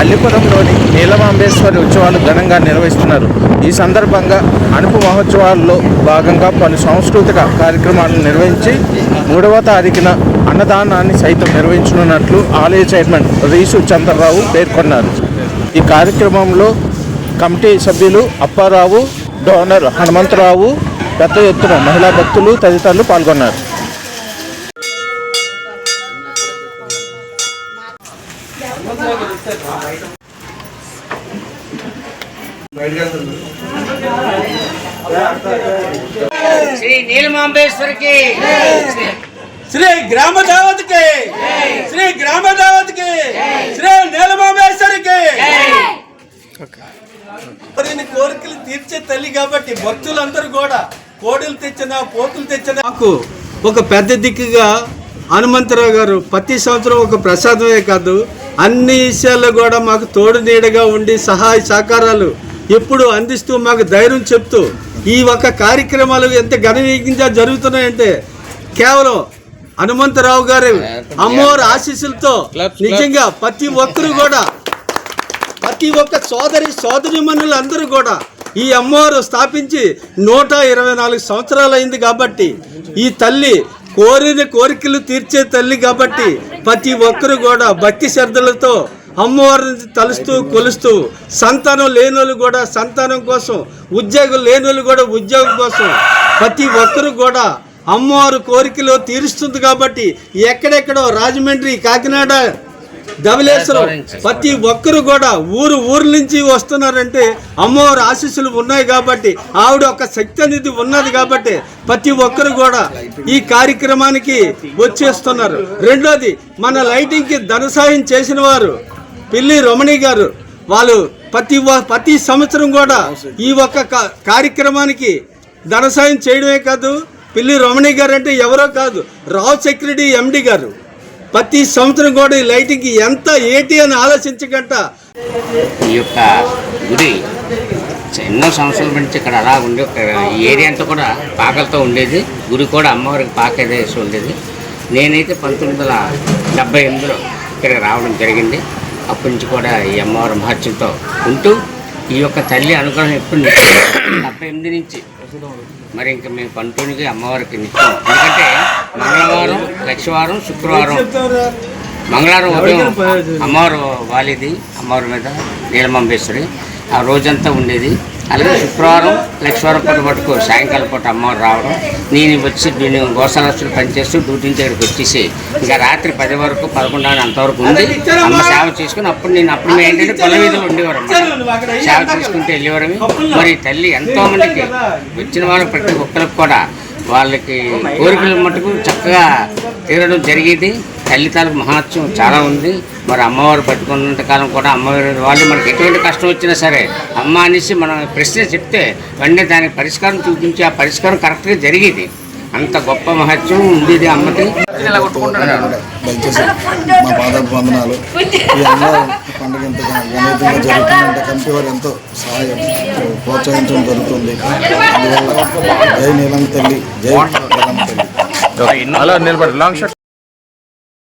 అల్లిపురంలోని నీలమాంబేశ్వరి ఉత్సవాలు ఘనంగా నిర్వహిస్తున్నారు. ఈ సందర్భంగా అనుపు మహోత్సవాల్లో భాగంగా పలు సాంస్కృతిక కార్యక్రమాలను నిర్వహించి మూడవ తారీఖున అన్నదానాన్ని సైతం నిర్వహించనున్నట్లు ఆలయ చైర్మన్ రీసు చంద్రరావు పేర్కొన్నారు. ఈ కార్యక్రమంలో కమిటీ సభ్యులు అప్పారావు డోనర్ హనుమంతరావు పెద్ద ఎత్తున మహిళా భక్తులు తదితరులు పాల్గొన్నారు. శ్రీ నీలమాంబేశ్వరికి. శ్రీ గ్రామ దావత్కి శ్రీ గ్రామ దావత్కి శ్రీ నీలమాంబేశ్వరికి. మరిన్ని కోరికలు తీర్చే తల్లి కాబట్టి భక్తులందరూ కూడా కోడులు తెచ్చిన పోతులు తెచ్చిన. మాకు ఒక పెద్ద దిక్కుగా హనుమంతరావు గారు ప్రతి సంవత్సరం ఒక ప్రసాదమే కాదు అన్ని విషయాల్లో కూడా మాకు తోడు నీడగా ఉండి సహాయ సహకారాలు ఎప్పుడు అందిస్తూ మాకు ధైర్యం చెప్తూ ఈ ఒక కార్యక్రమాలు ఎంత ఘనవీయంగా జరుగుతున్నాయంటే కేవలం హనుమంతరావు గారి అమ్మవారి ఆశీస్సులతో నిజంగా ప్రతి ఒక్కరు కూడా ప్రతి ఒక్క సోదరి సోదరి అందరూ కూడా ఈ అమ్మవారు స్థాపించి నూట ఇరవై నాలుగు సంవత్సరాలు అయింది కాబట్టి ఈ తల్లి కోరిన కోరికలు తీర్చే తల్లి కాబట్టి ప్రతి ఒక్కరు కూడా భక్తి శ్రద్ధలతో అమ్మవారిని తలుస్తూ కొలుస్తూ సంతానం లేనోళ్ళు కూడా సంతానం కోసం ఉద్యోగం లేనోళ్ళు కూడా ఉద్యోగం కోసం ప్రతి ఒక్కరు కూడా అమ్మవారు కోరికలు తీరుస్తుంది కాబట్టి ఎక్కడెక్కడో రాజమండ్రి కాకినాడ ధవలేశ్వరం ప్రతి ఒక్కరు కూడా ఊరు ఊరు నుంచి వస్తున్నారంటే అమ్మవారి ఆశీస్సులు ఉన్నాయి కాబట్టి ఆవిడ ఒక శక్తి అనేది ఉన్నది కాబట్టి ప్రతి ఒక్కరు కూడా ఈ కార్యక్రమానికి వచ్చేస్తున్నారు. రెండోది మన లైటింగ్కి ధన సాయం చేసిన వారు పిల్లి రమణి గారు వాళ్ళు ప్రతి ప్రతి సంవత్సరం కూడా ఈ ఒక్క కార్యక్రమానికి ధన సాయం చేయడమే కాదు పిల్లి రమణి గారు అంటే ఎవరో కాదు రావు సెక్యూరిటీ ఎండి గారు. ప్రతి సంవత్సరం కూడా ఈ లైటింగ్కి ఎంత ఏంటి అని ఆలోచించకంట. ఈ యొక్క గుడి ఎన్నో సంవత్సరాల నుంచి ఇక్కడ అలా ఉండి ఒక ఈ ఏరియా అంతా కూడా పాకలతో ఉండేది. గుడి కూడా అమ్మవారికి పాకేదేసి ఉండేది. నేనైతే పంతొమ్మిది వందల డెబ్బై ఎనిమిదిలో ఇక్కడికి రావడం జరిగింది. అప్పటి నుంచి కూడా ఈ అమ్మవారి మహత్యంతో ఉంటూ ఈ యొక్క తల్లి అనుగ్రహం ఎప్పుడు డెబ్బై ఎనిమిది నుంచి మరి ఇంకా మేము కంటిన్యూగా అమ్మవారికి నిత్యం. ఎందుకంటే మంగళవారం లక్షవారం శుక్రవారం మంగళవారం ఉదయం అమ్మవారు వాలిది అమ్మవారి మీద నీలమంబేశ్వరి. ఆ రోజంతా ఉండేది. అలాగే శుక్రవారం లక్షవారం పూట పట్టుకు సాయంకాలం పూట అమ్మవారు రావడం. నేను వచ్చి నేను గోసాలస్తులు పనిచేస్తూ డ్యూటీ నుంచి ఇక్కడికి వచ్చేసి ఇంకా రాత్రి పది వరకు పదకొండు అంతవరకు ఉంది. అమ్మ సేవ చేసుకుని అప్పుడు నేను అప్పుడు ఏంటంటే కొల వీధిలో ఉండేవారు. సేవ చేసుకుంటూ వెళ్ళేవారమి. మరి తల్లి ఎంతో మందికి వచ్చిన వాళ్ళు ప్రతి ఒక్కరికి కూడా వాళ్ళకి కోరికల మటుకు చక్కగా తీరడం జరిగేది. తల్లి తాలూకు మహత్యం చాలా ఉంది. మరి అమ్మవారు పట్టుకున్నంత కాలం కూడా అమ్మవారి వాళ్ళు మనకి ఎటువంటి కష్టం వచ్చినా సరే అమ్మ అనేసి మనం ప్రశ్న చెప్తే వెంటనే దానికి పరిష్కారం చూపించి ఆ పరిష్కారం కరెక్ట్గా జరిగేది. అంత గొప్ప మహత్యం ఉండేది అమ్మకి. మా పాదాపు వందనాలు ఈ అమ్మవారి పండుగ ఎంత ఘనీతంగా జరుగుతుందంటే కమిటీ వారు ఎంతో సహాయం ప్రోత్సహించడం జరుగుతుంది. అందువల్ల జై నీలం తల్లి జై నీలం తల్లి. అలా నిలబడి లాంగ్ షాట్